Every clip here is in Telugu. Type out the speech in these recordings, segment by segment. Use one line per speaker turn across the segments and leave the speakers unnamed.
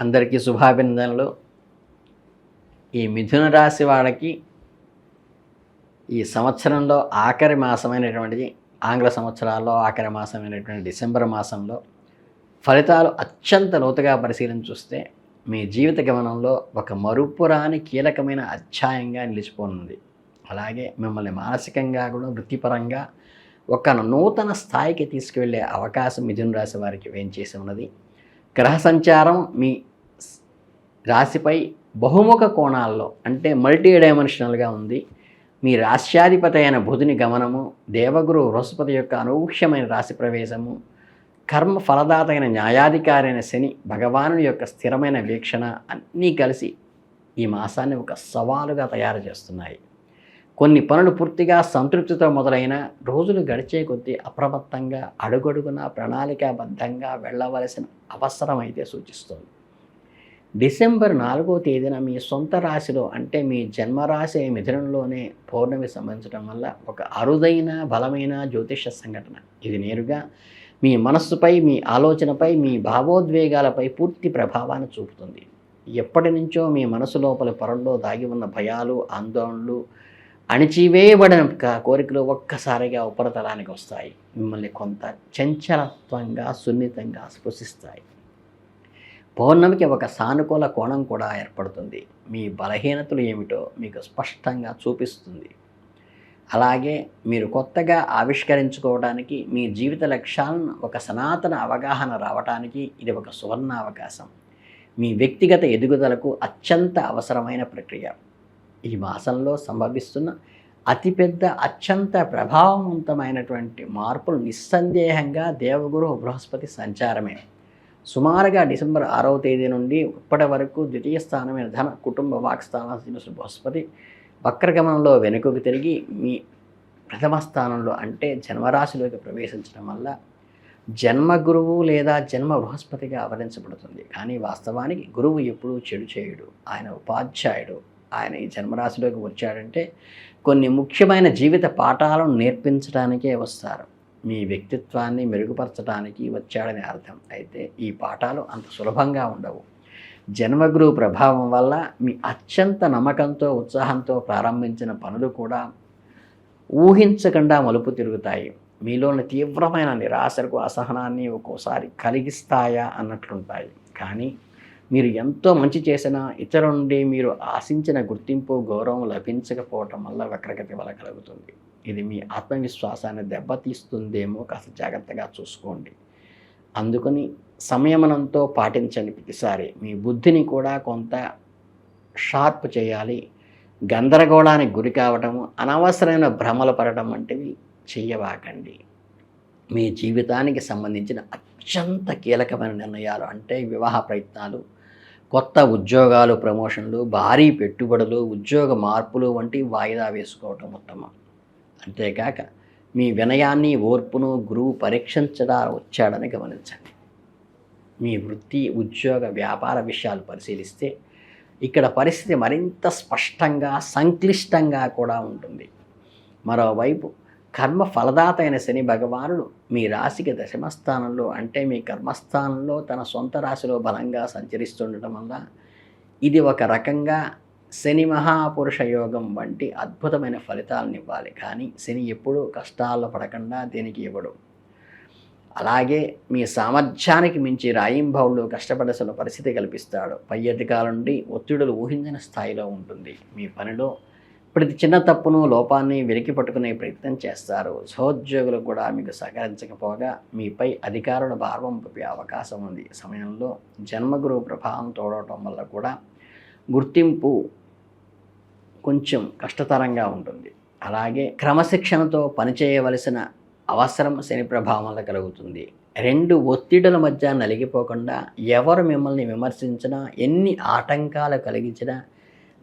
అందరికీ శుభాభినందనలు. ఈ మిథున రాశి వాళ్ళకి ఈ సంవత్సరంలో ఆఖరి మాసమైనటువంటి ఆంగ్ల సంవత్సరాల్లో ఆఖరి మాసమైనటువంటి డిసెంబర్ మాసంలో ఫలితాలు అత్యంత లోతుగా పరిశీలన చూస్తే మీ జీవిత గమనంలో ఒక మరుపురాని కీలకమైన అధ్యాయంగా నిలిచిపోనుంది. అలాగే మిమ్మల్ని మానసికంగా కూడా వృత్తిపరంగా ఒక నూతన స్థాయికి తీసుకువెళ్ళే అవకాశం మిథున రాశి వారికి వేయించేసి ఉన్నది. గ్రహ సంచారం మీ రాశిపై బహుముఖ కోణాల్లో అంటే మల్టీ డైమెన్షనల్గా ఉంది. మీ రాశ్యాధిపతి అయిన బుధుని గమనము దేవగురు బృహస్పతి యొక్క అనూహ్యమైన రాశి ప్రవేశము కర్మ ఫలదాత అయిన న్యాయాధికారి అయిన శని భగవానుని యొక్క స్థిరమైన వీక్షణ అన్నీ కలిసి ఈ మాసాన్ని ఒక సవాలుగా తయారు చేస్తున్నాయి. కొన్ని పనులు పూర్తిగా సంతృప్తితో మొదలైన రోజులు గడిచే కొద్దీ అప్రమత్తంగా అడుగడుగున ప్రణాళికాబద్ధంగా వెళ్ళవలసిన అవసరం అయితే సూచిస్తుంది. డిసెంబర్ నాలుగో తేదీన మీ సొంత రాశిలో అంటే మీ జన్మరాశి మిథునంలోనే పౌర్ణమి సంబంధించడం వల్ల ఒక అరుదైన బలమైన జ్యోతిష సంఘటన. ఇది నేరుగా మీ మనస్సుపై మీ ఆలోచనపై మీ భావోద్వేగాలపై పూర్తి ప్రభావాన్ని చూపుతుంది. ఎప్పటి నుంచో మీ మనసు లోపల పొరల్లో దాగి ఉన్న భయాలు ఆందోళనలు అణిచివేయబడిన కోరికలు ఒక్కసారిగా ఉపరితలానికి వస్తాయి. మిమ్మల్ని కొంత చంచలత్వంగా సున్నితంగా స్పృశిస్తాయి. పౌర్ణమికి ఒక సానుకూల కోణం కూడా ఏర్పడుతుంది. మీ బలహీనతలు ఏమిటో మీకు స్పష్టంగా చూపిస్తుంది. అలాగే మీరు కొత్తగా ఆవిష్కరించుకోవడానికి మీ జీవిత లక్ష్యాలను ఒక సనాతన అవగాహన రావడానికి ఇది ఒక సువర్ణ అవకాశం మీ వ్యక్తిగత ఎదుగుదలకు అత్యంత అవసరమైన ప్రక్రియ. ఈ మాసంలో సంభవిస్తున్న అతిపెద్ద అత్యంత ప్రభావవంతమైనటువంటి మార్పులు నిస్సందేహంగా దేవగురు బృహస్పతి సంచారమే. సుమారుగా డిసెంబర్ ఆరవ తేదీ నుండి ఇప్పటి వరకు ద్వితీయ స్థానమైన ధన కుటుంబ వాక్స్థాన బృహస్పతి వక్రగమనంలో వెనుకకు తిరిగి మీ ప్రథమ స్థానంలో అంటే జన్మరాశిలోకి ప్రవేశించడం వల్ల జన్మ గురువు లేదా జన్మ బృహస్పతిగా అవరించబడుతుంది కానీ వాస్తవానికి గురువు ఎప్పుడూ చెడు చేయుడు. ఆయన ఉపాధ్యాయుడు. ఆయన ఈ జన్మరాశిలోకి వచ్చాడంటే కొన్ని ముఖ్యమైన జీవిత పాఠాలను నేర్పించడానికే వస్తారు. మీ వ్యక్తిత్వాన్ని మెరుగుపరచడానికి వచ్చాడని అర్థం. అయితే ఈ పాఠాలు అంత సులభంగా ఉండవు. జన్మగురు ప్రభావం వల్ల మీ అత్యంత నమ్మకంతో ఉత్సాహంతో ప్రారంభించిన పనులు కూడా ఊహించకుండా మలుపు తిరుగుతాయి. మీలోని తీవ్రమైన నిరాశకు అసహనాన్ని ఒక్కోసారి కలిగిస్తాయా అన్నట్లుంటాయి. కానీ మీరు ఎంతో మంచి చేసినా ఇతరుల నుండి మీరు ఆశించిన గుర్తింపు గౌరవం లభించకపోవటం వల్ల వక్రగతి వల్ల కలుగుతుంది. ఇది మీ ఆత్మవిశ్వాసాన్ని దెబ్బతీస్తుందేమో కాస్త జాగ్రత్తగా చూసుకోండి. అందుకని సంయమనంతో పాటించండి ప్రతిసారి. మీ బుద్ధిని కూడా కొంత షార్ప్ చేయాలి. గందరగోళానికి గురి కావటము అనవసరమైన భ్రమలు పడటం వంటివి చేయవాకండి. మీ జీవితానికి సంబంధించిన అత్యంత కీలకమైన నిర్ణయాలు అంటే వివాహ ప్రయత్నాలు కొత్త ఉద్యోగాలు ప్రమోషన్లు భారీ పెట్టుబడులు ఉద్యోగ మార్పులు వంటి వాయిదా వేసుకోవటం ఉత్తమం. అంతేకాక మీ వినయాన్ని ఓర్పును గురువు పరీక్షించడా వచ్చాడని గమనించండి. మీ వృత్తి ఉద్యోగ వ్యాపార విషయాలు పరిశీలిస్తే ఇక్కడ పరిస్థితి మరింత స్పష్టంగా సంక్లిష్టంగా కూడా ఉంటుంది. మరోవైపు కర్మ ఫలదాత అయిన శని భగవానుడు మీ రాశికి దశమ స్థానంలో అంటే మీ కర్మస్థానంలో తన సొంత రాశిలో బలంగా సంచరిస్తుండటం వల్ల ఇది ఒక రకంగా శని మహాపురుష యోగం వంటి అద్భుతమైన ఫలితాలను ఇవ్వాలి. కానీ శని ఎప్పుడూ కష్టాల్లో పడకుండా దీనికి ఇవ్వడు. అలాగే మీ సామర్థ్యానికి మించి రాయింభవులు కష్టపడాల్సిన పరిస్థితి కల్పిస్తాడు. పై అధికారుల నుండి ఒత్తిడులు ఊహించిన స్థాయిలో ఉంటుంది. మీ పనిలో ప్రతి చిన్న తప్పును లోపాన్ని వెలికి పట్టుకునే ప్రయత్నం చేస్తారు. సహోద్యోగులు కూడా మీకు సహకరించకపోగా మీపై అధికారుల భారం పంపే అవకాశం ఉంది. సమయంలో జన్మగురు ప్రభావం తోడవటం వల్ల కూడా గుర్తింపు కొంచెం కష్టతరంగా ఉంటుంది. అలాగే క్రమశిక్షణతో పనిచేయవలసిన అవసరం శని ప్రభావం వల్ల కలుగుతుంది. రెండు ఒత్తిడుల మధ్య నలిగిపోకుండా ఎవరు మిమ్మల్ని విమర్శించినా ఎన్ని ఆటంకాలు కలిగించినా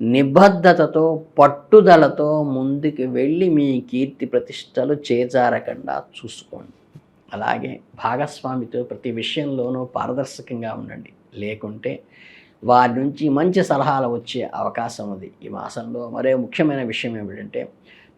నిబద్ధతతో పట్టుదలతో ముందుకు వెళ్ళి మీ కీర్తి ప్రతిష్టలు చేజారకుండా చూసుకోండి. అలాగే భాగస్వామితో ప్రతి విషయంలోనూ పారదర్శకంగా ఉండండి. లేకుంటే వారి నుంచి మంచి సలహాలు వచ్చే అవకాశం ఉంది. ఈ మాసంలో మరో ముఖ్యమైన విషయం ఏమిటంటే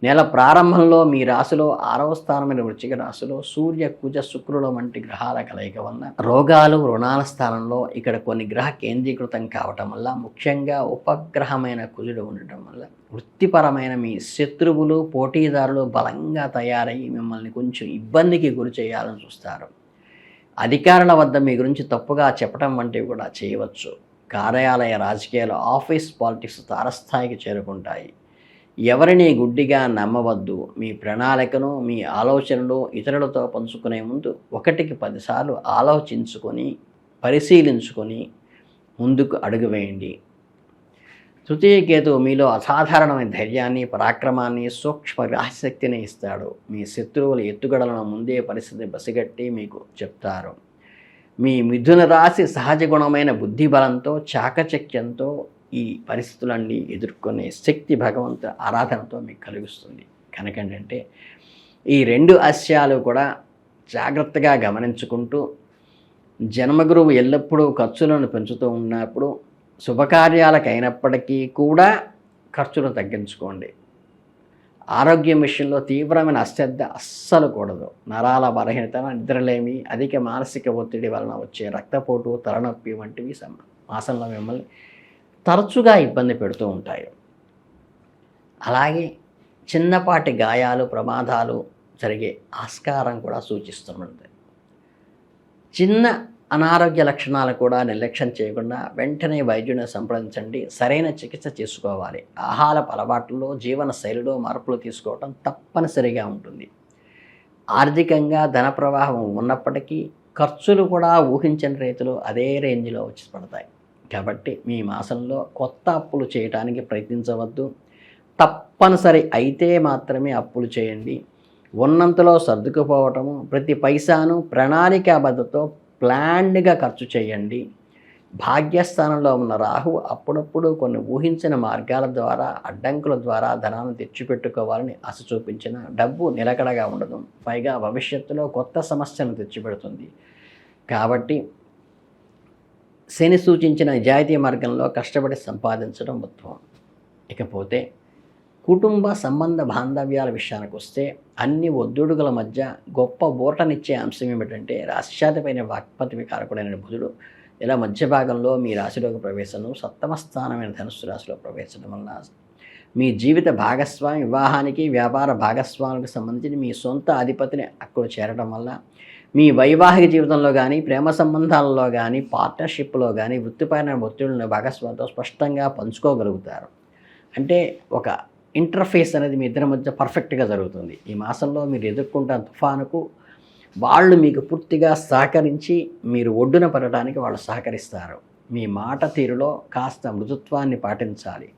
నెల ప్రారంభంలో మీ రాశిలో ఆరవ స్థానమైన వృచ్చిక రాశిలో సూర్య కుజ శుక్రుల వంటి గ్రహాల కలయిక వల్ల రోగాలు రుణాల స్థానంలో ఇక్కడ కొన్ని గ్రహ కేంద్రీకృతం కావటం వల్ల ముఖ్యంగా ఉపగ్రహమైన కుజుడు ఉండటం వల్ల వృత్తిపరమైన మీ శత్రువులు పోటీదారులు బలంగా తయారయ్యి మిమ్మల్ని కొంచెం ఇబ్బందికి గురి చేయాలని చూస్తారు. అధికారుల వద్ద మీ గురించి తప్పుగా చెప్పడం వంటివి కూడా చేయవచ్చు. కార్యాలయ రాజకీయాలు ఆఫీస్ పాలిటిక్స్ తారస్థాయికి చేరుకుంటాయి. ఎవరిని గుడ్డిగా నమ్మవద్దు. మీ ప్రణాళికను మీ ఆలోచనలు ఇతరులతో పంచుకునే ముందు ఒకటికి పదిసార్లు ఆలోచించుకొని పరిశీలించుకొని ముందుకు అడుగు వేయండి తృతీయ కేతు మీలో అసాధారణమైన ధైర్యాన్ని పరాక్రమాన్ని సూక్ష్మ గ్రహశక్తిని ఇస్తాడు. మీ శత్రువుల ఎత్తుగడలను ముందే పరిస్థితి బసిగట్టి మీకు చెప్తారు. మీ మిథున రాశి సహజ గుణమైన బుద్ధి బలంతో చాకచక్యంతో ఈ పరిస్థితులన్నీ ఎదుర్కొనే శక్తి భగవంతు ఆరాధనతో మీకు కలిగిస్తుంది. కనుకంటే ఈ రెండు ఆశయాలు కూడా జాగ్రత్తగా గమనించుకుంటూ జన్మగురువు ఎల్లప్పుడూ ఖర్చులను పెంచుతూ ఉన్నప్పుడు శుభకార్యాలకు అయినప్పటికీ కూడా ఖర్చులను తగ్గించుకోండి. ఆరోగ్యం విషయంలో తీవ్రమైన అశ్రద్ధ అస్సలు కూడదు. నరాల బలహీనత నిద్రలేమి అధిక మానసిక ఒత్తిడి వలన వచ్చే రక్తపోటు తలనొప్పి వంటివి మాసంలో మిమ్మల్ని తరచుగా ఇబ్బంది పెడుతూ ఉంటాయి. అలాగే చిన్నపాటి గాయాలు ప్రమాదాలు జరిగే ఆస్కారం కూడా సూచిస్తుంది చిన్న అనారోగ్య లక్షణాలు కూడా నిర్లక్ష్యం చేయకుండా వెంటనే వైద్యుని సంప్రదించండి. సరైన చికిత్స చేసుకోవాలి ఆహార అలవాట్లలో జీవన శైలిలో మార్పులు తీసుకోవటం తప్పనిసరిగా ఉంటుంది. ఆర్థికంగా ధన ప్రవాహం ఉన్నప్పటికీ ఖర్చులు కూడా ఊహించని రీతిలో అదే రేంజ్లో వచ్చి పడతాయి. కాబట్టి మీ మాసంలో కొత్త అప్పులు చేయడానికి ప్రయత్నించవద్దు. తప్పనిసరి అయితే మాత్రమే అప్పులు చేయండి. ఉన్నంతలో సర్దుకుపోవటము ప్రతి పైసాను ప్రణాళికాబద్ధతో ప్లాన్డ్గా ఖర్చు చేయండి. భాగ్యస్థానంలో ఉన్న రాహు అప్పుడప్పుడు కొన్ని ఊహించిన మార్గాల ద్వారా అడ్డంకుల ద్వారా ధనాన్ని తెచ్చిపెట్టుకోవాలని ఆశ చూపించిన డబ్బు నిలకడగా ఉండదు. పైగా భవిష్యత్తులో కొత్త సమస్యను తెచ్చిపెడుతుంది. కాబట్టి శని సూచించిన జాతీయ మార్గంలో కష్టపడి సంపాదించడం ఉత్తమం. ఇకపోతే కుటుంబ సంబంధ బాంధవ్యాల విషయానికి వస్తే అన్ని ఒద్దుడుగుల మధ్య గొప్ప ఓటనిచ్చే అంశం ఏమిటంటే రాష్ట్రాధిపైన వాక్పతి వికారకుడైన బుధుడు ఇలా మధ్య భాగంలో మీ రాశిలోకి ప్రవేశం సప్తమ స్థానమైన ధనుస్సు రాశిలో ప్రవేశించడం వల్ల మీ జీవిత భాగస్వామి వివాహానికి వ్యాపార భాగస్వామికి సంబంధించి మీ సొంత అధిపతిని అక్కడ చేరడం వల్ల మీ వైవాహిక జీవితంలో కానీ ప్రేమ సంబంధాలలో కానీ పార్ట్నర్షిప్లో కానీ వృత్తిపైన ఒత్తిడిని భాగస్వామితో స్పష్టంగా పంచుకోగలుగుతారు. అంటే ఒక ఇంటర్ఫేస్ అనేది మీ ఇద్దరి మధ్య పర్ఫెక్ట్గా జరుగుతుంది. ఈ మాసంలో మీరు ఎదుర్కొంటున్న తుఫానుకు వాళ్ళు మీకు పూర్తిగా సహకరించి మీరు ఒడ్డున పడటానికి వాళ్ళు సహకరిస్తారు. మీ మాట తీరులో కాస్త మృదుత్వాన్ని పాటించాలి.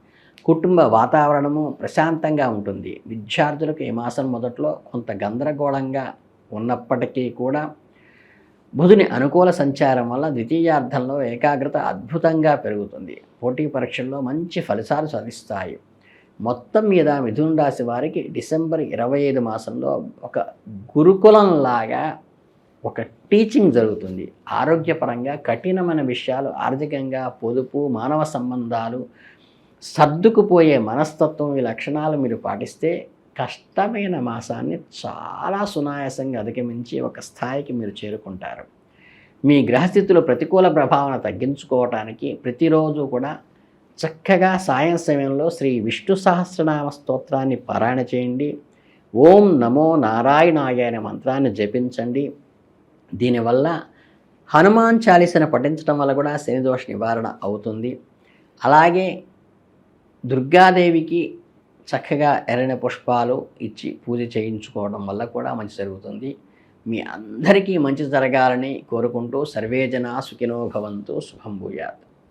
కుటుంబ వాతావరణము ప్రశాంతంగా ఉంటుంది. విద్యార్థులకు ఈ మాసం మొదట్లో కొంత గందరగోళంగా ఉన్నప్పటికీ కూడా బుధుని అనుకూల సంచారం వల్ల ద్వితీయార్థంలో ఏకాగ్రత అద్భుతంగా పెరుగుతుంది. పోటీ పరీక్షల్లో మంచి ఫలితాలు సాధిస్తాయి. మొత్తం మీద మిథున రాశి వారికి డిసెంబర్ ఇరవై ఐదు మాసంలో ఒక గురుకులంలాగా ఒక టీచింగ్ జరుగుతుంది. ఆరోగ్యపరంగా కఠినమైన విషయాలు ఆర్థికంగా పొదుపు మానవ సంబంధాలు సర్దుకుపోయే మనస్తత్వం ఈ లక్షణాలు మీరు పాటిస్తే కష్టమైన మాసాన్ని చాలా సునాయాసంగా అధిగమించి ఒక స్థాయికి మీరు చేరుకుంటారు. మీ గ్రహస్థితిలో ప్రతికూల ప్రభావాన్ని తగ్గించుకోవటానికి ప్రతిరోజు కూడా చక్కగా సాయం సమయంలో శ్రీ విష్ణు సహస్రనామ స్తోత్రాన్ని పారాయణ చేయండి. ఓం నమో నారాయణాయ అనే మంత్రాన్ని జపించండి. దీనివల్ల హనుమాన్ చాలీసను పఠించడం వల్ల కూడా శనిదోష నివారణ అవుతుంది. అలాగే దుర్గాదేవికి చక్కగా ఎర్రని పుష్పాలు ఇచ్చి పూజ చేయించుకోవడం వల్ల కూడా మంచి జరుగుతుంది. మీ అందరికీ మంచి జరగాలని కోరుకుంటూ సర్వేజన సుఖినోభవంతో శుభం భూయాత్.